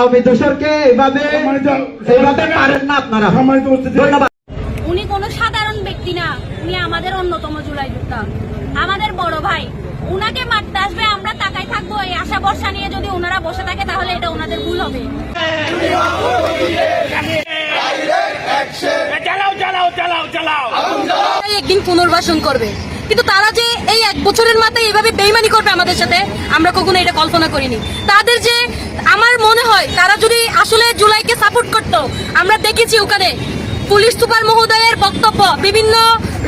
আওয়ামী দোসরকে এভাবে এভাবে পারেন না আপনারা। ধন্যবাদ। উনি কোনো সাধারণ ব্যক্তি না উনি আমাদের অন্যতম জুলাই যোদ্ধা। আমাদের বড় ভাই উনাকে মারতে আসবে আমরা তাকাই থাকব এই আশা ভরসা নিয়ে যদি ওনারা বসে থাকে তাহলে এটা ওনাদের ভুল হবে। চালাও চালাও চালাও চালাও। তারাই একদিন পুনর্বাসন করবে। কিন্তু তারা যে এই এক বছরের মাথায় এভাবে বেইমানি করবে আমাদের সাথে, আমরা কখনো এটা কল্পনা করিনি। তাদের যে আমার মনে হয়, তারা যদি আসলে জুলাইকে সাপোর্ট করত, আমরা দেখেছি ওখানে পুলিশ সুপার মহোদয়ের বক্তব্য, বিভিন্ন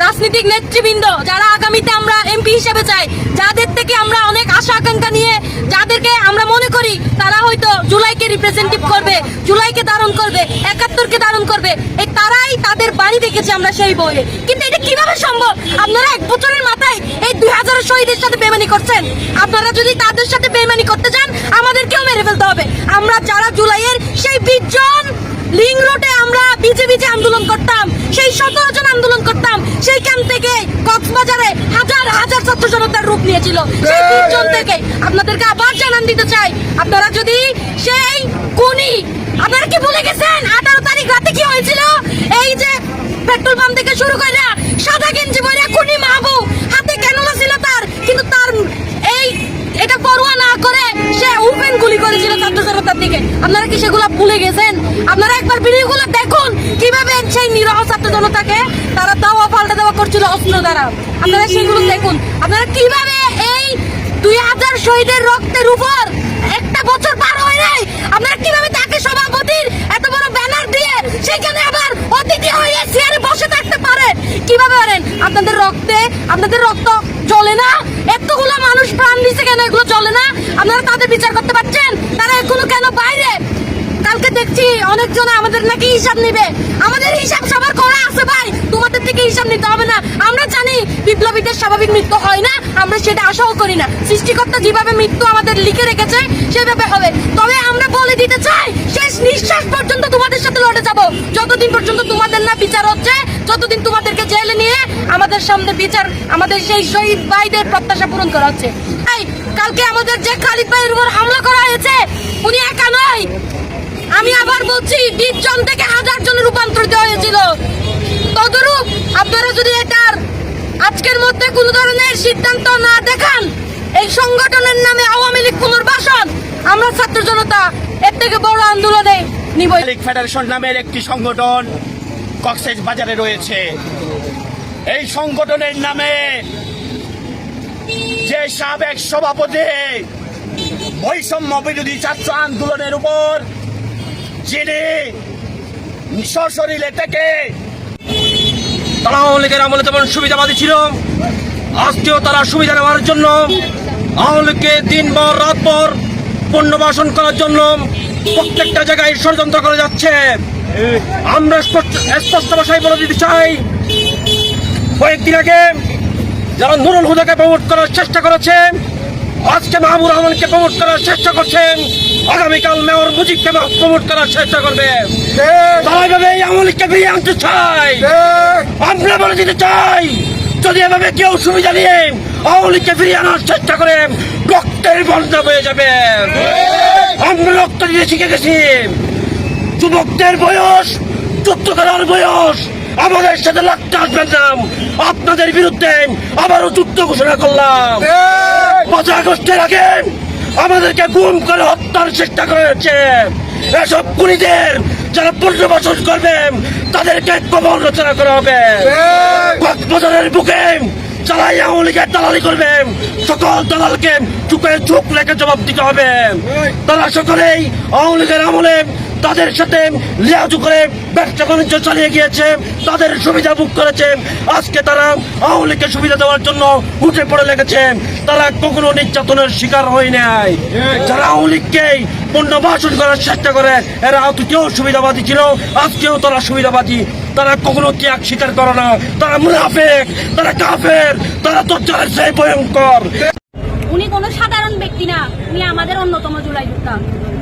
রাজনৈতিক নেতৃবৃন্দ, যারা আগামীতে আমরা এমপি হিসেবে চাই, যাদের থেকে আমরা অনেক আশা আকাঙ্ক্ষা নিয়ে যাদেরকে আমরা মনে করি তারা হয়তো জুলাইকে রিপ্রেজেন্টেটিভ করবে জুলাইকে ধারণ করবে একাত্তরকে ধারণ করবে এই তারাই তাদের বাড়ি দেখেছি আমরা সেই বইয়ে। কিন্তু এটা কীভাবে সম্ভব? আপনারা এক বছরের মাথায় এই দুই হাজার শহীদের সাথে বেমানি করছেন। আপনারা যদি তাদের সাথে বেমানি করতে চান আমাদেরকেও মেরে ফেলতে হবে। আমরা যারা জুলাইয়ের সেই বিশজন লিং রোডে আমরা বিজে বিজে আন্দোলন করতাম সেই সতেরো জন আন্দোলন করতাম সেই সেইখান থেকে কক্সবাজারে হাজার হাজার ছাত্র জনতার রূপ নিয়েছিল। সেই বিশজন থেকে আপনাদেরকে আবার জানান দিতে চাই আপনারা যদি সেই কোনি, আপনারা কি ভুলে গেছেন? আঠারো তারিখ রাতে কি হয়েছিল? এই যে পেট্রোল পাম্প থেকে শুরু করে সাদা গেঞ্জি পরে খুনি মাহবু হাতে ক্যানোলা ছিল তার, কিন্তু তার এই এটা পরোয়া না করে সে ওপেন গুলি করেছিল ছাত্র জনতার দিকে। আপনারা কি সেগুলো ভুলে গেছেন? আপনারা একবার ভিডিওগুলো দেখুন, কীভাবে সেই নিরহ ছাত্র জনতাকে তারা দাওয়া পাল্টা দেওয়া করছিল অস্ত্র দ্বারা। আপনারা সেগুলো দেখুন। আপনারা কীভাবে এই দুই হাজার শহীদের রক্তের উপর একটা বছর পার হয় নাই। আপনারা কীভাবে তাকে সভাপতির এত বড় ব্যানার দিয়ে সেখানে আবার অতিথি হয়ে চেয়ারে বসে থাকতে পারে? কীভাবে পারেন? আপনাদের রক্তে, আপনাদের রক্ত জ্বলে না? এতগুলো মানুষ প্রাণ দিছে কেন? এগুলো চলে না? আপনারা তাদের বিচার করতে পারছেন? তারা এখনও কেন বাইরে? কালকে দেখছি অনেকজন আমাদের নাকি হিসাব নেবে। আমাদের হিসাব সবার করা আছে ভাই। তোমাদের থেকে হিসাব নিতে হবে না। আমরা জানি বিপ্লবীদের স্বাভাবিক মৃত্যু হয় না, আমরা সেটা আশাও করি না। সৃষ্টিকর্তা যেভাবে মৃত্যু আমাদের লিখে রেখেছে, সেভাবে হবে। তবে আমরা বলে দিতে চাই, শেষ নিঃশ্বাস পর্যন্ত তোমাদের সাথে লড়ে যাব। যতদিন পর্যন্ত তোমাদের না বিচার হচ্ছে, যতদিন তোমাদেরকে জেলে নিয়ে আমাদের সামনে বিচার, আমাদের সেই শহীদ ভাইদের প্রত্যাশা পূরণ করা হচ্ছে। এই, কালকে আমাদের যে খালিদ ভাইয়ের উপর হামলা করা হয়েছে, উনি একা নয়। আমি আবার বলছি, বিশ জন থেকে আজকের মধ্যে কোন ধরনের সিদ্ধান্ত না দেখান। এই সংগঠনের নামে আওয়ামী লীগ পুনর্বাসন। আমরা ছাত্র জনতা এর থেকে বড় আন্দোলনে নিবই লীগ ফেডারেশন নামের একটি সংগঠন কক্সেস বাজারে রয়েছে। এই সংগঠনের নামে যে সাবেক সভাপতি, বৈষম্য বিরোধী ছাত্র আন্দোলনের উপর যিনি সশরীরে থেকে তারা আওয়ামী লীগের আমলে যেমন সুবিধাবাদী ছিল, আজকেও তারা সুবিধা নেওয়ার জন্য আওয়ামী লীগকে দিনভর, রাতভর পুনর্বাসন করার জন্য প্রত্যেকটা জায়গায় ষড়যন্ত্র করে যাচ্ছে। আমরা স্পষ্ট ভাষায় বলে দিতে চাই, কয়েকদিন আগে যারা নুরুল হুদাকে প্রমোট করার চেষ্টা করেছে, আজকে মাহবুব রহমানকে প্রমোট করার চেষ্টা করছেন, আগামীকাল মেয়র মুজিবকে প্রমোট করার চেষ্টা করবে। তারা এভাবে এই ফিরিয়ে আনতে চাই। আমরা বলে দিতে চাই যদি এভাবে কেউ সুবিধা নিয়ে আওয়ামী ফিরিয়ে আনার চেষ্টা করে রক্তের বন্ধ হয়ে যাবে। আমরা রক্ত দিয়ে শিখে গেছি যুবকদের বয়স যুদ্ধ করার বয়স আমাদের সাথে লাগতে আসবেন না। আপনাদের বিরুদ্ধে আবারও যুদ্ধ ঘোষণা করলাম। পাঁচ আগস্টের আগে আমাদেরকে গুম করে হত্যার চেষ্টা করা করেছে। এসব খুনিদের যারা পুনর্বাসন করবেন তাদেরকে কবল রচনা করা হবে। কক্সবাজারের বুকে যারা আওয়ামী লীগের দালালি করবেন সকল দালালকে চুপে চুপ রেখে জবাব দিতে হবে। তারা সকলেই আওয়ামী লীগের আমলে তাদের সাথে লিয়াজু করে ব্যবসা বাণিজ্য চালিয়ে গিয়েছে, তাদের সুবিধা বুক করেছে। আজকে তারা আওয়ামী লীগকে সুবিধা দেওয়ার জন্য উঠে পড়ে লেগেছে। তারা কখনো নির্যাতনের শিকার হয় নাই। যারা আওয়ামী লীগকেই পুনর্বাসন করার চেষ্টা করে, এরা অতীতেও সুবিধাবাদী ছিল, আজকেও তারা সুবিধাবাদী। তারা কখনো ত্যাগ স্বীকার করে না। তারা মুনাফেক, তারা কাফের, তারা তো সেই ভয়ঙ্কর। উনি কোনো সাধারণ ব্যক্তি না, উনি আমাদের অন্যতম জুলাই যোদ্ধা।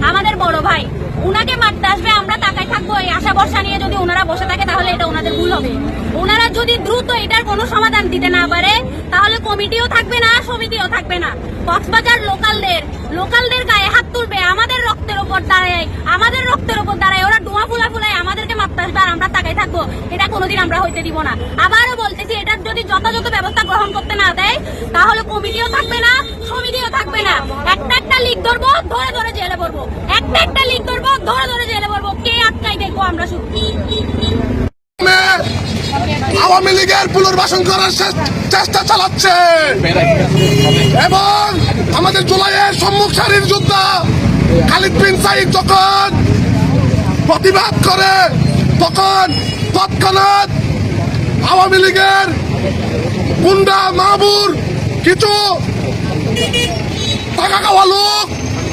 আমাদের বড় ভাই। উনাকে মারতে আসবে, আমরা তাকাই থাকব এই আশা বর্ষা নিয়ে যদি ওনারা বসে থাকে, তাহলে এটা ওনাদের ভুল হবে। ওনারা যদি দ্রুত এটার কোনো সমাধান দিতে না পারে, তাহলে কমিটিও থাকবে না, সমিতিও থাকবে না। কক্সবাজার লোকালদের লোকালদের গায়ে হাত তুলবে, আমাদের রক্তের ওপর দাঁড়ায়, আমাদের রক্তের উপর দাঁড়ায়, ওরা ডোয়া ফুলা ফুলায় আমাদেরকে আসবে আমরা তাকাই থাকব, এটা কোনোদিন আমরা হইতে দিব না। আবারও বলতেছি এটার যদি যথাযথ ব্যবস্থা গ্রহণ করতে না দেয়, তাহলে কমিটিও থাকবে না, সমিতিও থাকবে না। একটা একটা লিক ধরবো, ধরে ধরে জেলে পড়ব। একটা একটা লিক ধরবো, ধরে ধরে জেলে পড়ব। কে আটকাই দেখব আমরা শুধু? আওয়ামী লীগের পুনর্বাসন করার চেষ্টা চালাচ্ছে। এবং আমাদের জুলাইয়ের সম্মুখ সারির যোদ্ধা খালিদ বিন সাইদ যখন প্রতিবাদ করে তখন তৎক্ষণাৎ আওয়ামী লীগের গুন্ডা মাহবুর কিছু টাকা খাওয়া লোক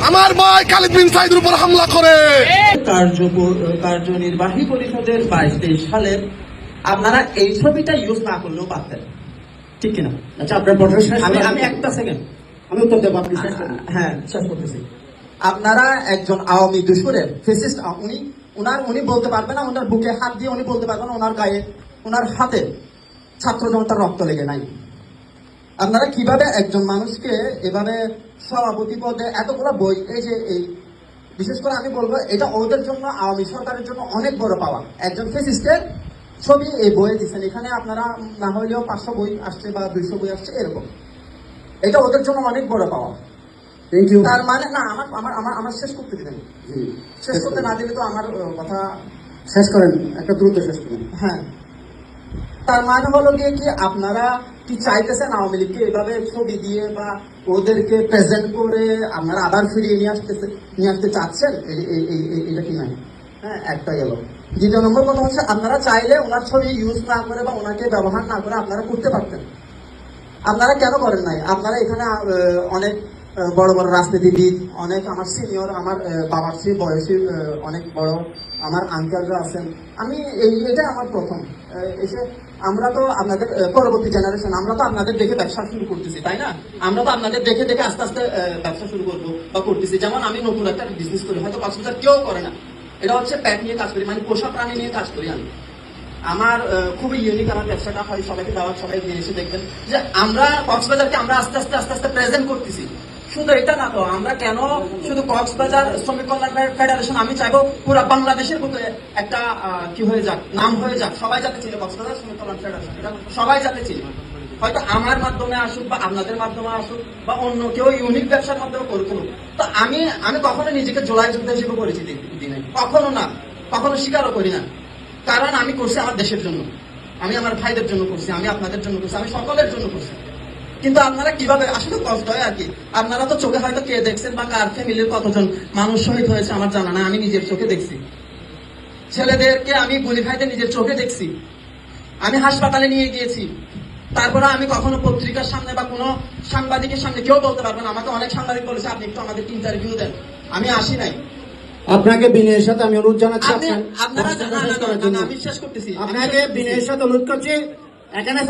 আমার ভাই খালিদ বিন সাইদের উপর হামলা করে। কার্য কার্যনির্বাহী পরিষদের বাইশ তেইশ সালের আপনারা এই ছবিটা ইউজ না করলেও পারতেন। ঠিক কিনা? আচ্ছা আপনার প্রশ্ন শেষ আমি আমি একটা সেকেন্ড আমি উত্তর দেবো আপনি হ্যাঁ শেষ করতেছি। আপনারা একজন আওয়ামী দুষ্করের ফেসিস্ট উনি উনার উনি বলতে পারবে না, ওনার বুকে হাত দিয়ে উনি বলতে পারবেন না, ওনার গায়ে, ওনার হাতে ছাত্র জনতার রক্ত লেগে নাই। আপনারা কীভাবে একজন মানুষকে এভাবে সভাপতি পদে এতগুলো বই, এই যে এই, বিশেষ করে আমি বলব, এটা ওদের জন্য, আওয়ামী সরকারের জন্য অনেক বড় পাওয়া। একজন ফেসিস্টের ছবি এই বইয়ে দিচ্ছেন এখানে আপনারা না হলেও পাঁচশো বই আসছে বা দুইশো বই আসছে, এরকম। এটা ওদের জন্য অনেক বড় পাওয়া। থ্যাংক ইউ তার মানে না আমার আমার আমার আমার শেষ করতে দিবেন। শেষ করতে না দিলে তো আমার কথা শেষ করেন একটা দ্রুত শেষ করেন। হ্যাঁ। তার মানে হলো গিয়ে কি আপনারা কি চাইতেছেন আওয়ামী লীগকে এভাবে ছবি দিয়ে বা ওদেরকে প্রেজেন্ট করে আপনারা আবার ফিরিয়ে নিয়ে আসতেছে নিয়ে আসতে চাচ্ছেন? এটা কি নাই? হ্যাঁ একটা গেল দ্বিতীয় নম্বর কথা হচ্ছে আপনারা চাইলে ওনার ছবি ইউজ না করে বা ওনাকে ব্যবহার না করে আপনারা করতে পারতেন। আপনারা কেন করেন নাই? আপনারা এখানে অনেক বড় বড় রাজনীতিবিদ অনেক আমার সিনিয়র আমার বাবার চেয়ে বয়সী অনেক বড়, আমার আঙ্কেলরা আছেন। আমি এই এটা আমার প্রথম। এসে আমরা তো আপনাদের পরবর্তী জেনারেশন আমরা তো আপনাদের দেখে ব্যবসা শুরু করতেছি, তাই না? আমরা তো আপনাদের দেখে দেখে আস্তে আস্তে ব্যবসা শুরু করব বা করতেছি। যেমন আমি নতুন একটা বিজনেস করি, হয়তো কক্সবাজার কেউ করে না। এটা হচ্ছে প্যাট নিয়ে কাজ করি মানে পোষা প্রাণী নিয়ে কাজ করি আমি। আমার খুবই ইউনিক আমার ব্যবসাটা হয়, সবাইকে দেওয়ার সবাই নিয়ে এসে দেখবেন যে আমরা কক্সবাজারকে আমরা আস্তে আস্তে আস্তে আস্তে প্রেজেন্ট করতেছি। শুধু এটা না তো, আমরা কেন শুধু কক্সবাজার শ্রমিক কল্যাণ ফেডারেশন, আমি চাইব পুরো বাংলাদেশের বুকে একটা কি হয়ে যাক, নাম হয়ে যাক, সবাই যাতে চিনে কক্সবাজার শ্রমিক কল্যাণ ফেডারেশন সবাই যাতে চিনে। হয়তো আমার মাধ্যমে আসুক বা আপনাদের মাধ্যমে আসুক বা অন্য কেউ ইউনিক ব্যবসার মাধ্যমে করুক। তো আমি আমি কখনো নিজেকে জোলাই যোদ্ধা হিসেবে পরিচিতি দিনে কখনো না, কখনো স্বীকারও করি না। কারণ আমি করছি আমার দেশের জন্য, আমি আমার ভাইদের জন্য করছি, আমি আপনাদের জন্য করছি, আমি সকলের জন্য করছি। কিন্তু আপনারা কীভাবে আসলে কষ্ট হয় আর কি? আপনারা তো চোখে হয়তো কে দেখছেন বা কার ফ্যামিলির কতজন মানুষ শহীদ হয়েছে আমার জানা না আমি নিজের চোখে দেখছি। ছেলেদেরকে আমি গুলি খাইতে নিজের চোখে দেখছি। আমি হাসপাতালে নিয়ে গিয়েছি। তারপরে আমি কখনো পত্রিকার সামনে বা কোনো সাংবাদিকের সামনে কেউ বলতে পারব না আমাকে অনেক সাংবাদিক বলেছে আপনি একটু আমাদের ইন্টারভিউ দেন। আমি আসি নাই। আপনাকে বিনয়ের সাথে আমি অনুরোধ জানাচ্ছি আপনি আপনারা আমি শেষ করতেছি। আপনাকে বিনয়ের সাথে অনুরোধ করছি এখানে